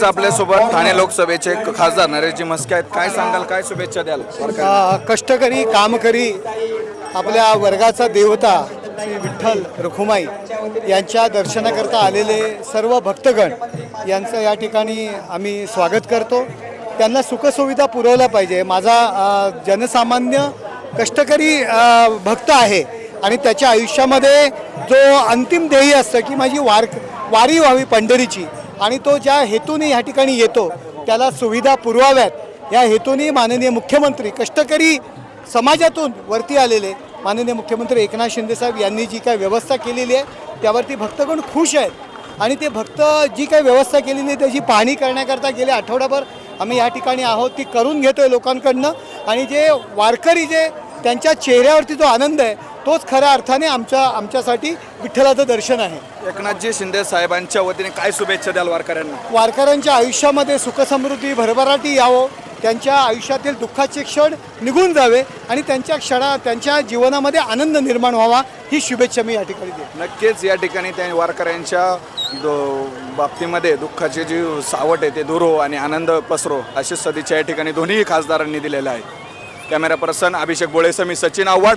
नक्कीच आपल्यासोबत ठाणे लोकसभेचे क- खासदार नरेशजी म्हस्के आहेत. काय सांगाल काय शुभेच्छा द्याल? कष्टकरी कामकरी आपल्या वर्गाचा देवता श्री विठ्ठल रखुमाई यांच्या दर्शनाकरता आलेले सर्व भक्तगण यांचं या ठिकाणी आम्ही स्वागत करतो. त्यांना सुखसुविधा पुरवल्या पाहिजे. माझा जनसामान्य कष्टकरी भक्त आहे आणि त्याच्या आयुष्यामध्ये जो अंतिम ध्येय असतं की माझी वार वारी व्हावी पंढरीची आणि तो ज्या हेतूने ह्या ठिकाणी येतो त्याला सुविधा पुरवाव्यात. या हेतूने माननीय मुख्यमंत्री कष्टकरी समाजातून वरती आलेले. माननीय मुख्यमंत्री एकनाथ शिंदेसाहेब यांनी जी काय व्यवस्था केलेली आहे त्यावरती भक्तगण खुश आहेत. आणि ते भक्त जी काही व्यवस्था केलेली आहे त्याची पाहणी करण्याकरता गेले आठवडाभर आम्ही या ठिकाणी आहोत ती करून घेतो आहे लोकांकडनं. आणि जे वारकरी जे त्यांच्या चेहऱ्यावरती जो आनंद आहे तोच खऱ्या अर्थाने आमच्या आमच्यासाठी विठ्ठलाचं दर्शन आहे. एकनाथजी शिंदे साहेबांच्या वतीने काय शुभेच्छा द्याल वारकऱ्यांना? वारकऱ्यांच्या आयुष्यामध्ये सुखसमृद्धी भरभराटी यावं. त्यांच्या आयुष्यातील दुःखाचे क्षण निघून जावे आणि त्यांच्या क्षणा त्यांच्या जीवनामध्ये आनंद निर्माण व्हावा ही शुभेच्छा मी या ठिकाणी देतो. नक्कीच या ठिकाणी त्या वारकऱ्यांच्या दो- बाबतीमध्ये दुःखाची जी सावट आहे ते दूर हो आणि आनंद पसरो अशी सदिच्छा या ठिकाणी दोन्ही खासदारांनी दिलेल्या आहे कॅमेरा पर्सन अभिषेक बोळेसह मी सचिन आव्हाड.